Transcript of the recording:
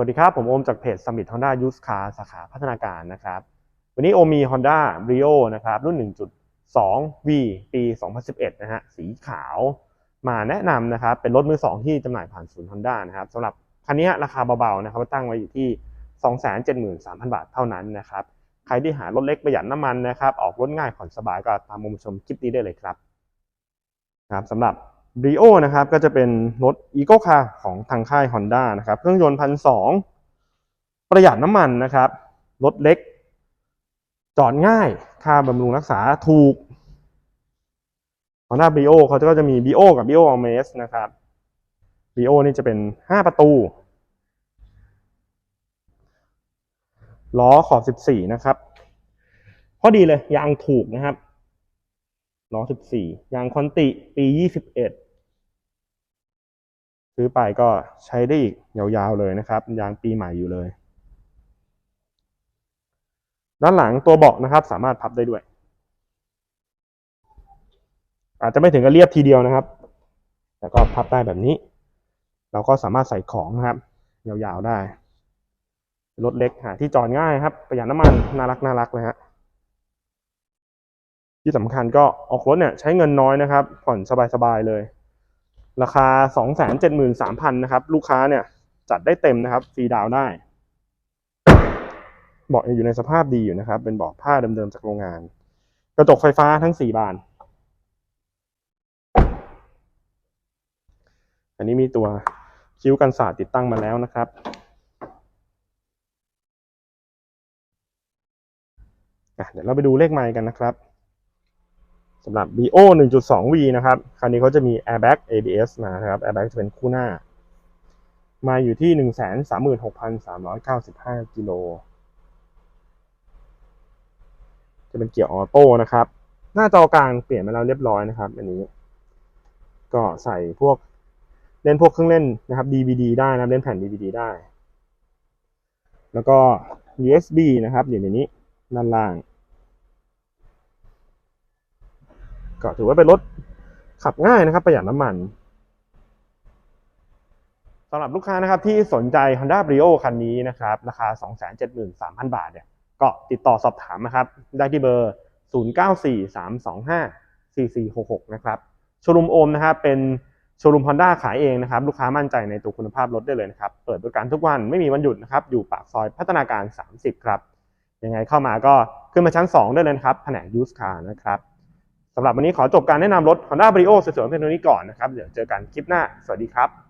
วัสดีครับ ผมโอมจากเพจ Summit Honda Used Car สาขาพัฒนาการนะครับ วันนี้โอมมี Honda Brio นะครับ รุ่น 1.2 V ปี 2011 นะฮะ สีขาวมาแนะนำนะครับ เป็นรถมือ 2 ที่จำหน่ายผ่านศูนย์ Honda นะครับสำหรับคันนี้ราคาเบาๆนะครับตั้งไว้อยู่ที่ 273,000 บาทเท่านั้นนะครับ ใครที่หารถเล็กประหยัดน้ำมันนะครับ ออกรถง่ายผ่อนสบายก็ตามมุมชมคลิปนี้ได้เลยครับครับสำหรับ Brio นะครับก็จะเป็นรถ Eco Car ของทางค่าย Honda นะครับเครื่องยนต์พันสองประหยัดน้ำมันนะครับรถเล็ก จอดง่ายค่าบำรุงรักษาถูก Honda Brio เขาก็จะมี Brio กับ Brio Amaze นะครับ Brio นี่จะเป็น 5 ประตู ล้อขอบ 14 นะครับข้อดีเลยยางถูกนะครับล้อ14 ยางคอนติปี 21 ซื้อไปก็ใช้ได้อีกยาวๆเลยนะครับ ยางปีใหม่อยู่เลย ด้านหลังตัวเบาะนะครับ สามารถพับได้ด้วย อาจจะไม่ถึงกับเรียบทีเดียวนะครับ แต่ก็พับได้แบบนี้ เราก็สามารถใส่ของนะครับ ยาวๆได้รถเล็กหาที่จอดง่ายครับ ประหยัดน้ำมันน่ารักน่ารักเลยฮะที่สำคัญก็ออกรถเนี่ยใช้เงินน้อยนะครับ ผ่อนสบายๆเลย ราคา 273,000นะครับ ลูกค้าเนี่ย จัดได้เต็มนะครับฟรีดาวน์ได้เบาะอยู่ในสภาพดีอยู่นะครับ เป็นเบาะผ้าเดิมๆจากโรงงาน กระจกไฟฟ้าทั้ง 4 บาน อันนี้มีตัวคิ้วกันสาดติดตั้งมาแล้วนะครับเดี๋ยวเราไปดูเลขไมล์กันนะครับ สำหรับ BO 1.2V นะครับ คันนี้เขาจะมี airbag ABS มานะครับ airbag จะเป็นคู่หน้า มาอยู่ที่ 136,395 กิโล จะเป็นเกียร์ออโต้นะครับ หน้าจอกลางเปลี่ยนมาแล้วเรียบร้อยนะครับ อันนี้ ก็ใส่พวกเล่นพวกเครื่องเล่นนะครับ DVD ได้นะเล่นแผ่น DVD ได้ แล้วก็ USB นะครับอยู่ในนี้ด้านล่าง ก็ถือว่าเป็นรถขับง่ายนะครับ ประหยัดน้ำมันสำหรับลูกค้านะครับที่สนใจ Honda Brio คันนี้นะครับ ราคา 273,000 บาทเนี่ยก็ติดต่อสอบถามนะครับ ได้ที่เบอร์ 0943254466 นะครับโชว์รูมโอมนะครับเป็นโชว์รูม Honda ขายเองนะครับ ลูกค้ามั่นใจในตัวคุณภาพรถได้เลยนะครับ เปิดบริการทุกวันไม่มีวันหยุดนะครับ อยู่ปากซอยพัฒนาการ 30 ครับ ยังไงเข้ามาก็ขึ้นมาชั้น 2 ได้เลยนะครับแผนกยูสคาร์นะครับ สำหรับวันนี้ขอจบการแนะนำรถ Honda Brio สวยๆเพียงเท่านี้ก่อนนะครับ เดี๋ยวเจอกันคลิปหน้า สวัสดีครับ